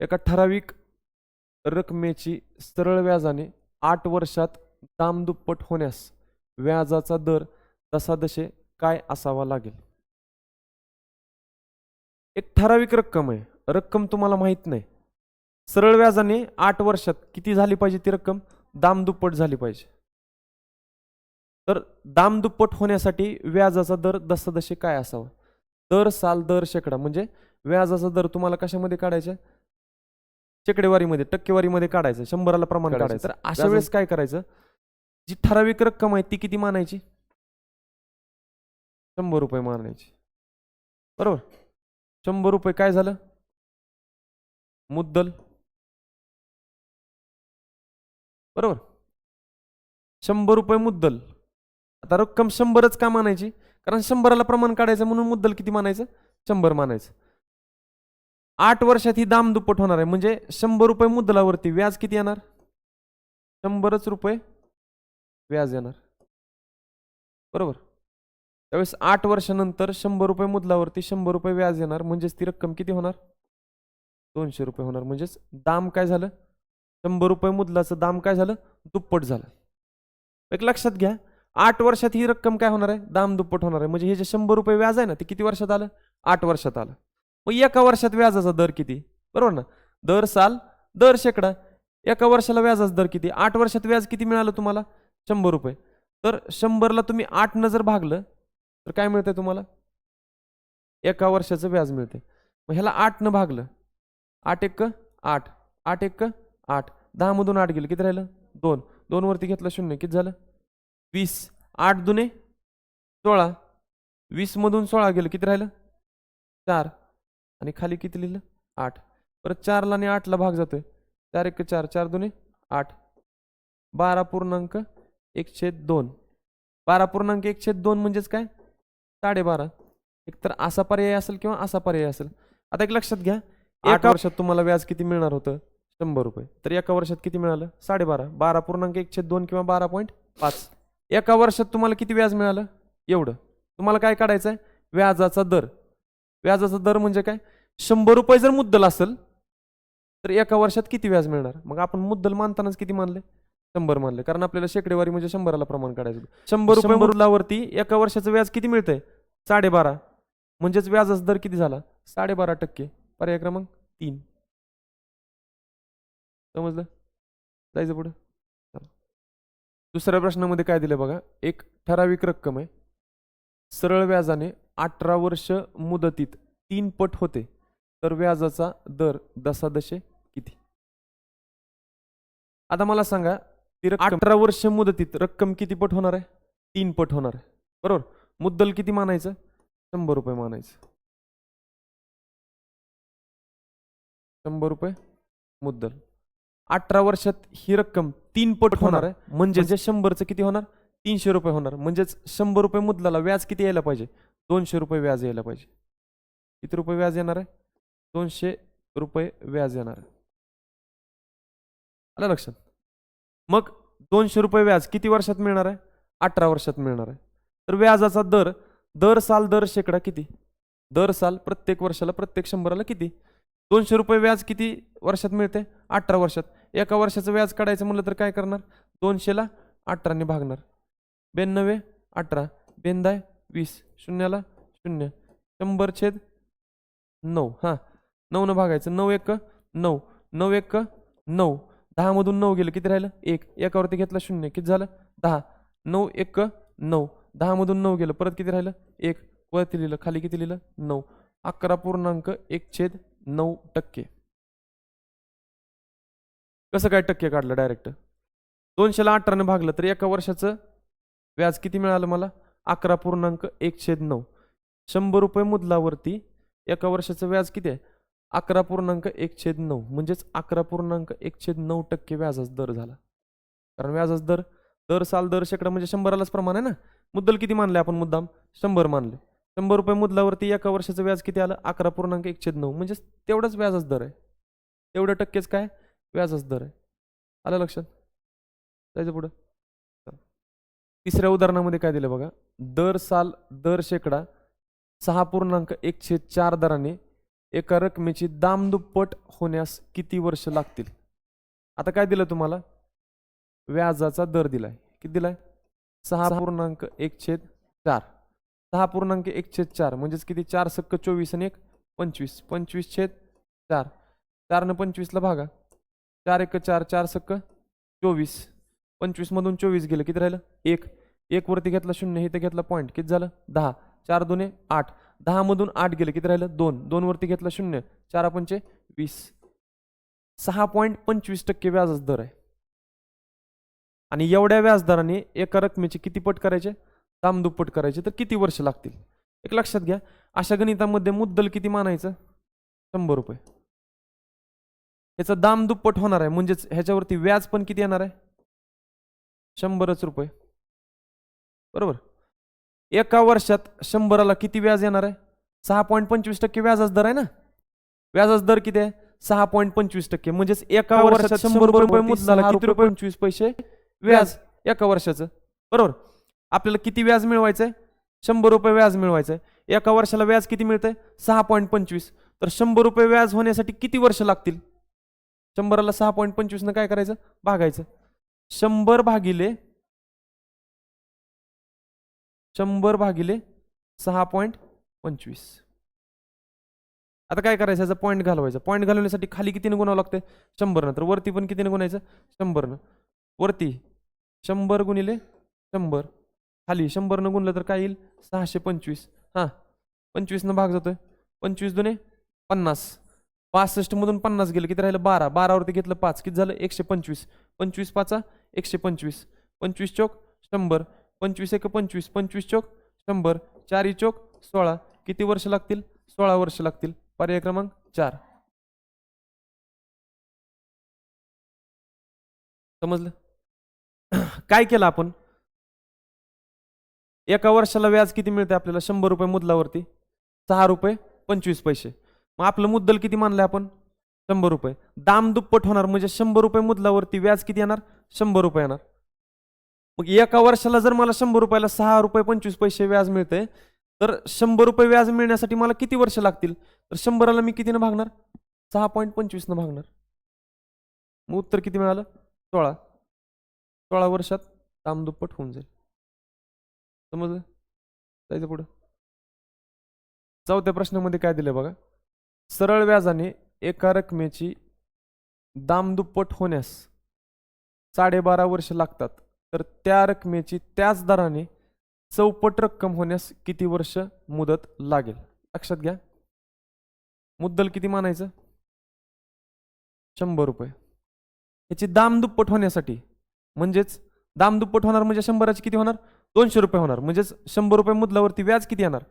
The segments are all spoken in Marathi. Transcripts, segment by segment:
एका ठराविक रकमेची सरळ व्याजाने आठ वर्षात दामदुप्पट होण्यास व्याजाचा दर दशादशे काय असावा लागेल? एक ठराविक रक्कम आहे. रक्कम तुम्हाला माहीत नाही. सरळ व्याजाने आठ वर्षात किती झाली पाहिजे ती रक्कम? दामदुप्पट झाली पाहिजे. तर दामदुप्पट होण्यासाठी व्याजाचा दर दशादशे काय असावा? दर साल दर शेकडा. म्हणजे व्याजाचा दर तुम्हाला कशामध्ये काढायचा शेकडेवारीमध्ये टक्केवारीमध्ये काढायचं शंभराला प्रमाण काढायचं. तर अशा वेळेस काय करायचं? जी ठराविक रक्कम आहे ती किती मानायची? शंभर रुपये मानायची. बरोबर? शंभर रुपये काय झालं? मुद्दल. बरोबर? शंभर रुपये मुद्दल. आता रक्कम शंभरच का मानायची? कारण शंभराला प्रमाण काढायचं म्हणून मुद्दल किती मानायचं? शंभर मानायचं. आठ वर्षात ही दाम दुप्पट होणार आहे. म्हणजे शंभर रुपये मुद्दलावरती व्याज किती येणार? शंभरच रुपये व्याज येणार. बरोबर? त्यावेळेस आठ वर्षानंतर शंभर रुपये मुद्दलावरती शंभर रुपये व्याज येणार. म्हणजेच ती रक्कम किती होणार? दोनशे रुपये होणार. म्हणजेच दाम काय झालं? शंभर रुपये मुद्दलाचं दाम काय झालं? दुप्पट झालं. एक लक्षात घ्या. आठ वर्षात ही रक्कम काय होणार आहे? दाम दुप्पट होणार आहे. म्हणजे हे जे शंभर रुपये व्याज आहे ना ते किती वर्षात आलं? आठ वर्षात आलं. मग एका वर्षात व्याजाचा दर किती? बरोबर ना? दर साल दर शेकडा. एका वर्षाला व्याजाचा दर किती? आठ वर्षात व्याज किती मिळालं तुम्हाला? शंभर रुपये. तर शंभरला तुम्ही आठ जर भागलं तर काय मिळतंय तुम्हाला? एका वर्षाचं व्याज मिळते मग ह्याला आठनं भागलं. आठ एक आठ. आठ एक आठ. दहामधून आठ गेलं. किती राहिलं? दोन. दोनवरती घेतलं शून्य. किती झालं? वीस. आठ दुने सोळा. वीसमधून सोळा गेलं. किती राहिलं? चार. आणि खाली किती लिहिलं? आठ. परत चारला आणि आठला भाग जातोय. चार एक चार चार दुने आठ. बारा पूर्णांक एक छेद दोन. बारा पूर्णांक एक छेद दोन म्हणजेच काय? साडेबारा एक तर असा पर्याय असेल किंवा असा पर्याय असेल. आता एक लक्षात घ्या. आठ वर्षात तुम्हाला व्याज किती मिळणार होतं? शंभर रुपये. तर एका वर्षात किती मिळालं? साडेबारा बारा. पूर्णांक एक छेद दोन किंवा बारा पॉईंट पाच. एका वर्षात तुम्हाला किती व्याज मिळालं? एवढं. तुम्हाला काय काढायचं आहे व्याजाचा दर. व्याजाचा दर म्हणजे काय? शंभर रुपये जर मुद्दल असेल तर एका वर्षात किती व्याज मिळणार? मग आपण मुद्दल मानतानाच किती मानले? शंभर मानले. कारण आपल्याला शेकडेवारी म्हणजे शंभराला प्रमाण काढायचं. शंभर रुपये मुद्दलावरती एका वर्षाचं व्याज किती मिळतंय? साडेबारा. म्हणजेच व्याजाचा दर किती झाला? साडेबारा टक्के. पर्याय क्रमांक तीन. समजलं? जायचं पुढं. दुसऱ्या प्रश्नामध्ये काय दिलं बघा? एक ठराविक रक्कम आहे. सरळ व्याजाने अठरा वर्ष मुदतीत तीन पट होते. तर व्याजाचा दर दशादशे किती? आता मला सांगा ती रक्कम अठरा वर्ष मुदतीत रक्कम किती पट होणार आहे? तीन पट होणार आहे. बरोबर? मुद्दल किती मानायचं? शंभर रुपये मानायचं. शंभर रुपये मुद्दल. अठरा वर्षात ही रक्कम तीन पट होणार आहे. म्हणजे शंभरचं किती होणार? तीनशे रुपये होणार. म्हणजेच शंभर रुपये मुद्दलाला व्याज किती यायला पाहिजे? दोनशे रुपये व्याज यायला पाहिजे. किती रुपये व्याज येणार आहे? दोनशे रुपये व्याज येणार आहे. आलं लक्षात? मग दोनशे रुपये व्याज किती वर्षात मिळणार आहे? अठरा वर्षात मिळणार आहे. तर व्याजाचा दर दर साल दर शेकडा किती? दर साल प्रत्येक वर्षाला प्रत्येक शंभराला किती? दोनशे रुपये व्याज किती वर्षात मिळते? अठरा वर्षात. एका वर्षाचं व्याज काढायचं म्हणलं तर काय करणार? दोनशेला अठराने भागणार. ब्याण्णवे अठरा. बेंदाय वीस. शून्याला? शून्य. शंभर छेद नऊ. हां. नऊनं भागायचं. नऊ एक नऊ. नऊ एक नऊ. दहामधून नऊ गेलं. किती राहिलं? एक. एकावरती घेतलं शून्य. किती झालं? दहा. नऊ एक नऊ. दहामधून नऊ गेलं. परत किती राहिलं? एक. वरती लिहिलं. खाली किती लिहिलं? नऊ. अकरा पूर्णांक एक छेद नऊ टक्के. कसं काय टक्के काढलं डायरेक्ट? दोनशेला अठरानं भागलं तर एका वर्षाचं व्याज किती मिळालं मला? अकरा पूर्णांक एक छेद नऊ. शंभर रुपये मुदलावरती एका वर्षाचं व्याज किती आहे? अकरा पूर्णांक एक छेद नऊ. म्हणजेच अकरा पूर्णांक एक छेद नऊ टक्के व्याजाचा दर झाला. कारण व्याजाचा दर दर साल दर शेकडा म्हणजे शंभरालाच प्रमाण आहे ना? मुद्दल किती मानले आपण मुद्दाम? शंभर मानले. शंभर रुपये मुदलावरती एका वर्षाचं व्याज किती आलं? अकरा पूर्णांक एक छेद नऊ. म्हणजेच तेवढंच व्याजाचा दर आहे. तेवढं टक्केच काय? व्याजाचा दर आहे. आलं लक्षात? जायचं पुढं. तिसऱ्या उदाहरणामध्ये काय दिलं बघा? दर साल दर शेकडा सहा पूर्णांक एकशे चार दराने एका रकमेची दामदुप्पट होण्यास किती वर्ष लागतील? आता काय दिलं तुम्हाला? व्याजाचा दर दिलाय. किती दिलाय? सहा पूर्णांक एक छेद चार. सहा पूर्णांक एक छेद चार म्हणजेच किती? चार सक्क चोवीस आणि एक पंचवीस. पंचवीस छेद चार. चारनं पंचवीसला भागा. चार एक चार चार सक्क चोवीस. पंचवीसमधून चोवीस गेलं. किती राहिलं? एक. एक वरती घेतला शून्य इथं घेतला पॉईंट किती झालं? दहा. चार दोने आठ. दहामधून आठ गेलं. किती राहिलं? दोन. दोनवरती घेतला शून्य. चार पंचे वीस. सहा पॉईंट पंचवीस टक्के व्याजाचा दर आहे. आणि एवढ्या व्याजदराने एका रकमेचे किती पट करायचे? दाम दुप्पट करायचे. तर किती वर्ष लागतील? एक लक्षात घ्या. अशा गणितामध्ये मुद्दल किती मानायचं? शंभर रुपये. याचं दाम दुप्पट होणार आहे. म्हणजेच ह्याच्यावरती व्याज पण किती येणार आहे? शंभरच रुपये. बरोबर? एका वर्षात शंभराला किती व्याज येणार आहे? सहा पॉईंट पंचवीस टक्के व्याजाचा दर आहे ना? व्याजाचा दर किती आहे? सहा पॉईंट पंचवीस टक्के. म्हणजेच एका वर्षात शंभर रुपये किती रुपये पंचवीस पैसे व्याज. एका वर्षाचं. बरोबर? आपल्याला किती व्याज मिळवायचं आहे? शंभर रुपये व्याज मिळवायचं आहे. एका वर्षाला व्याज किती मिळतंय? सहा पॉईंट पंचवीस. तर शंभर रुपये व्याज होण्यासाठी किती वर्ष लागतील? शंभराला सहा पॉईंट पंचवीसनं काय करायचं? भागायचं. शंभर भागिले शंभर भागिले सहा पॉईंट पंचवीस. आता काय करायचं? याचा पॉईंट घालवायचा. पॉईंट घालवण्यासाठी खाली कितीने गुणावं लागतं शंभरनं. तर वरती पण कितीने गुणायचं? शंभरनं. वरती शंभर गुणिले शंभर. खाली शंभरनं गुणलं तर काय येईल? सहाशे पंचवीस. हां. पंचवीसनं भाग जातोय. पंचवीस दुने पन्नास. पासष्टमधून पन्नास गेलं. किती राहिलं? बारा. बारावरती घेतलं पाच. किती झालं? एकशे पंचवीस. पंचवीस पाचा एकशे पंचवीस. पंचवीस चौक शंभर. पंचवीस एक पंचवीस. पंचवीस चौक शंभर. चारी चौक सोळा. किती वर्ष लागतील? सोळा वर्ष लागतील. पर्याय क्रमांक चार. समजलं? काय केलं आपण? एका वर्षाला व्याज किती मिळते आपल्याला? शंभर रुपये मुदलावरती. सहा रुपये पंचवीस पैसे. मग आपलं मुद्दल किती मानलं आपण? शंभर रुपये. दाम दुप्पट होणार. म्हणजे शंभर रुपये मुदलावरती व्याज किती येणार? शंभर रुपये येणार. मग एका वर्षाला जर मला शंभर रुपयाला सहा रुपये पंचवीस पैसे व्याज मिळते तर शंभर रुपये व्याज मिळण्यासाठी मला किती वर्ष लागतील? तर शंभराला मी कितीनं भागणार? सहा पॉईंट पंचवीसनं भागणार. मग उत्तर किती मिळालं? सोळा. सोळा वर्षात दाम दुप्पट होऊन जाईल. समजलं? जायचं पुढं. चौथ्या प्रश्नामध्ये काय दिलं बघा? सरळ व्याजाने एका रकमेची दाम दुप्पट होण्यास साडेबारा वर्ष लागतात. तर त्या रकमेची त्याच दराने चौपट रक्कम होण्यास किती वर्ष मुदत लागेल? लक्षात घ्या. मुद्दल किती मानायचं? शंभर रुपये. याची दाम दुप्पट होण्यासाठी म्हणजेच दाम दुप्पट होणार म्हणजे शंभराची किती होणार? दोनशे रुपये होणार. म्हणजेच शंभर रुपये मुदलावरती व्याज किती येणार?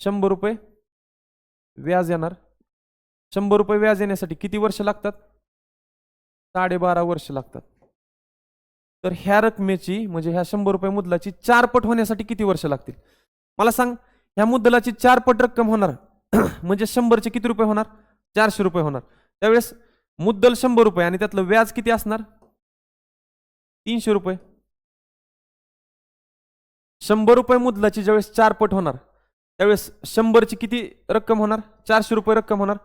शंभर रुपये व्याज येणार. शंभर रुपये व्याज येण्यासाठी किती वर्ष लागतात? साडेबारा वर्ष लागतात. तर ह्या रकमेची म्हणजे ह्या शंभर रुपये मुदलाची चार पट होण्यासाठी किती वर्ष लागतील? मला सांग ह्या मुद्दलाची चार पट रक्कम होणार म्हणजे शंभरचे किती रुपये होणार? चारशे रुपये होणार. त्यावेळेस मुद्दल शंभर रुपये आणि त्यातलं व्याज किती असणार? तीनशे रुपये. शंभर रुपये मुदलाची ज्यावेळेस चार पट होणार त्यावेळेस शंभरची किती रक्कम होणार? चारशे रुपये रक्कम होणार.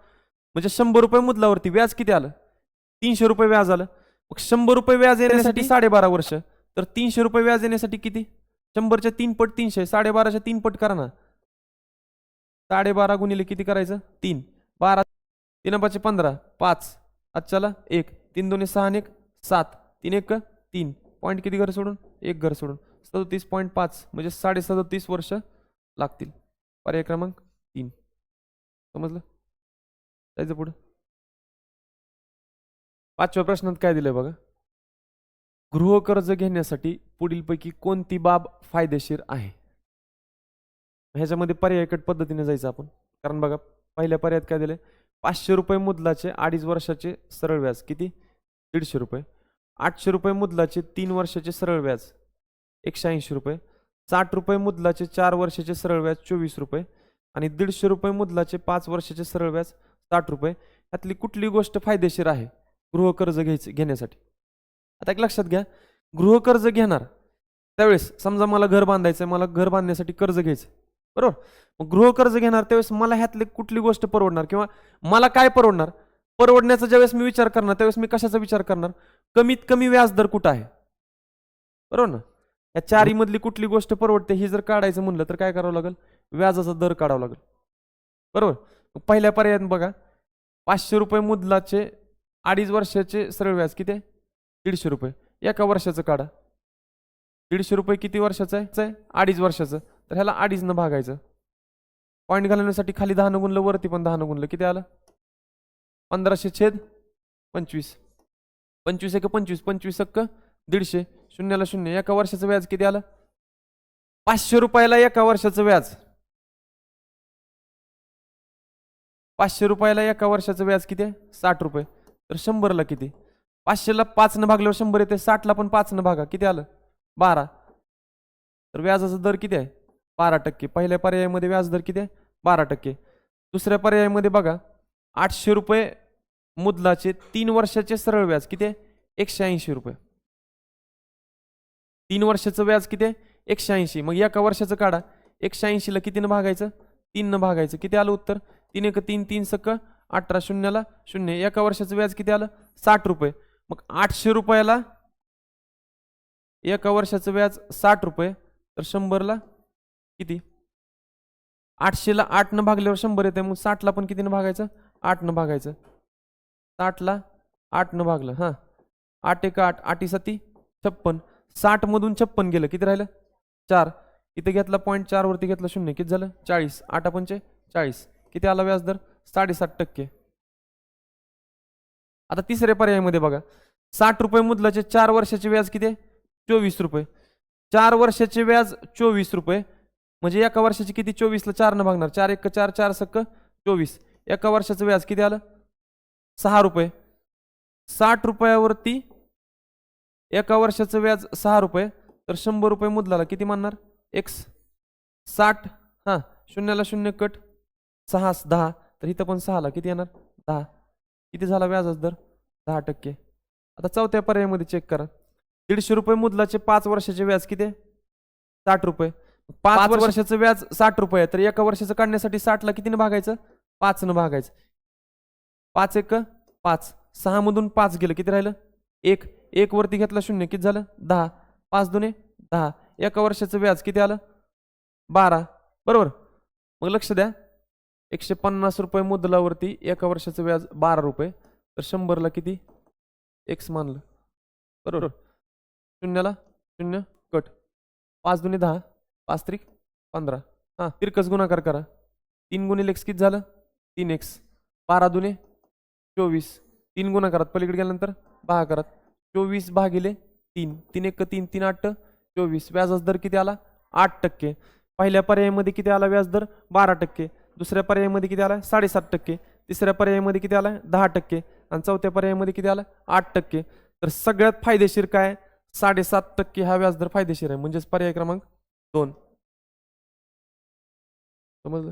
म्हणजे शंभर रुपये मुदलावरती व्याज किती आलं? तीनशे रुपये व्याज आलं. शंभर रुपये व्याज येण्यासाठी साडेबारा वर्ष. तर तीनशे रुपये व्याज येण्यासाठी किती? शंभरच्या तीन पट तीनशे साडेबाराच्या तीन पट करा ना. साडेबारा गुणिले किती करायचं? तीन. बारा तीन पाचशे पंधरा. पाच. आजच्याला एक. तीन दोन्ही सहा एक सात. तीन एक तीन. पॉईंट किती घर सोडून? एक घर सोडून. सदोतीस पॉईंट पाच. म्हणजे साडे सदोतीस वर्ष लागतील. पर्याय क्रमांक तीन. समजलं? जायचं पुढं. पाचव्या प्रश्नात काय दिलंय बघा? गृहकर्ज घेण्यासाठी पुढीलपैकी कोणती बाब फायदेशीर आहे? ह्याच्यामध्ये पर्यायकट पद्धतीने जायचं आपण. कारण बघा पहिल्या पर्यायात काय दिले पाचशे रुपये मुदलाचे अडीच वर्षाचे सरळ व्याज. किती? दीडशे रुपये. आठशे रुपये मुदलाचे तीन वर्षाचे सरळ व्याज. एकशे ऐंशी रुपये. साठ रुपये मुदलाचे चार वर्षाचे सरळ व्याज चोवीस रुपये. आणि दीडशे रुपये मुदलाचे पाच वर्षाचे सरळ व्याज साठ रुपये. यातली कुठली गोष्ट फायदेशीर आहे? गृहकर्ज घ्यायचं घेण्यासाठी. आता एक लक्षात घ्या गृहकर्ज घेणार त्यावेळेस समजा मला घर बांधायचं आहे मला घर बांधण्यासाठी कर्ज घ्यायचं बरोबर? मग गृहकर्ज घेणार त्यावेळेस मला ह्यातली कुठली गोष्ट परवडणार किंवा मला काय परवडणार? परवडण्याचा ज्यावेळेस मी विचार करणार त्यावेळेस मी कशाचा विचार करणार? कमीत कमी व्याजदर कुठं आहे? बरोबर ना? या चारीमधली कुठली गोष्ट परवडते ही जर काढायचं म्हणलं तर काय करावं लागेल? व्याजाचा दर काढावा लागेल. बरोबर? पहिल्या पर्यायात बघा पाचशे रुपये मुदलाचे अडीच वर्षाचे सरळ व्याज किती आहे? दीडशे रुपये. एका वर्षाचं काढा. दीडशे रुपये किती वर्षाचं आहे? अडीच वर्षाचं. तर ह्याला अडीचनं भागायचं. पॉईंट घालवण्यासाठी खाली दहा गुणलं वरती पण दहा गुणलं. किती आलं? पंधराशे छेद पंचवीस. पंचवीस एक पंचवीस. पंचवीस अक्क दीडशे. शून्याला शून्य. एका वर्षाचं व्याज किती आलं? पाचशे रुपयाला एका वर्षाचं व्याज. पाचशे रुपयाला एका वर्षाचं व्याज किती आहे? साठ रुपये. तर शंभरला किती? पाचशेला पाचनं भागल्यावर शंभर येते साठला पण पाचनं भागा. किती आलं? बारा. तर व्याजाचा दर किती आहे? बारा टक्के. पहिल्या पर्यायामध्ये व्याज दर किती आहे? बारा टक्के. दुसऱ्या पर्यायामध्ये बघा आठशे रुपये मुदलाचे तीन वर्षाचे सरळ व्याज किती आहे? एकशे ऐंशी रुपये. तीन वर्षाचं व्याज किती आहे? एकशे ऐंशी. मग एका वर्षाचं काढा. एकशे ऐंशीला कितीनं भागायचं? तीननं भागायचं. किती आलं उत्तर? तीन एक तीन तीन सक अठरा शून्याला शून्य. एका वर्षाचं व्याज किती आलं? साठ रुपये. मग आठशे रुपयाला एका वर्षाचं व्याज साठ रुपये. तर शंभरला किती? आठशेला आठनं भागल्यावर शंभर येते मग साठला पण कितीनं भागायचं? आठनं भागायचं. साठला आठनं भागलं. हां. आठ एक आठ. आठी साती छप्पन. साठमधून छप्पन गेलं. किती राहिलं? चार. इथे घेतला पॉईंट चारवरती घेतलं शून्य. किती झालं? चाळीस. आठ पंचे चाळीस. किती आला व्याजदर? साडेसात टक्के. आता तिसऱ्या पर्यायामध्ये बघा. साठ रुपये मुदलाचे चार वर्षाचे व्याज किती चोवीस रुपये. चार वर्षाचे व्याज चोवीस रुपये. म्हणजे एका वर्षाचे किती? चोवीसला चारनं भागणार. चार एक चार चार सक्क चोवीस. एका वर्षाचं व्याज किती आलं? सहा रुपये. साठ रुपयावरती एका वर्षाचं व्याज सहा रुपये. तर शंभर रुपये मुदलाला किती मानणार? एक्स साठ. हां शून्याला शून्य कट. सहा दहा. तर इथं पण सहाला किती येणार? दहा. किती झाला व्याजाचा दर? दहा टक्के. आता चौथ्या पर्यायामध्ये चेक करा. दीडशे रुपये मुदलाचे पाच वर्षाचे व्याज किती आहे? साठ रुपये. पाच वर्षाचं व्याज साठ रुपये आहे. तर एका वर्षाचं काढण्यासाठी साठला कितीनं भागायचं? पाचनं भागायचं. पाच एक? पाच. सहा मधून पाच गेलं. किती राहिलं? एक. एक वरती घेतला शून्य. किती झालं? दहा. पाच दुने दहा. एका वर्षाचं व्याज किती आलं? बारा. बरोबर. मग लक्ष द्या. एकशे पन्नास रुपये मुदलावरती एका वर्षाचं व्याज बारा रुपये. तर शंभरला किती? एक्स मानलं. बरोबर. शून्याला? शून्य. कट. पाच दुने दहा. पाच त्रिक. पंधरा. हां तिरकस गुणाकार करा. तीन गुणिले एक्स किती झालं? तीन एक्स बारा दुने चोवीस. तीन गुणाकारात पलीकडे गेल्यानंतर भागाकारात चोवीस भागिले तीन. तीन एक तीन तीन आठ चोवीस. व्याजाचा दर किती आला? आठ टक्के. पहिल्या पर्यायामध्ये किती आला व्याजदर बारा टक्के. दुसऱ्या पर्यायामध्ये किती आला? साडेसात टक्के. तिसऱ्या पर्यायामध्ये किती आला? दहा टक्के. आणि चौथ्या पर्यायामध्ये किती आला? आठ टक्के. तर सगळ्यात फायदेशीर काय? साडेसात टक्के हा व्याजदर फायदेशीर आहे. म्हणजेच पर्याय क्रमांक दोन. समजलं?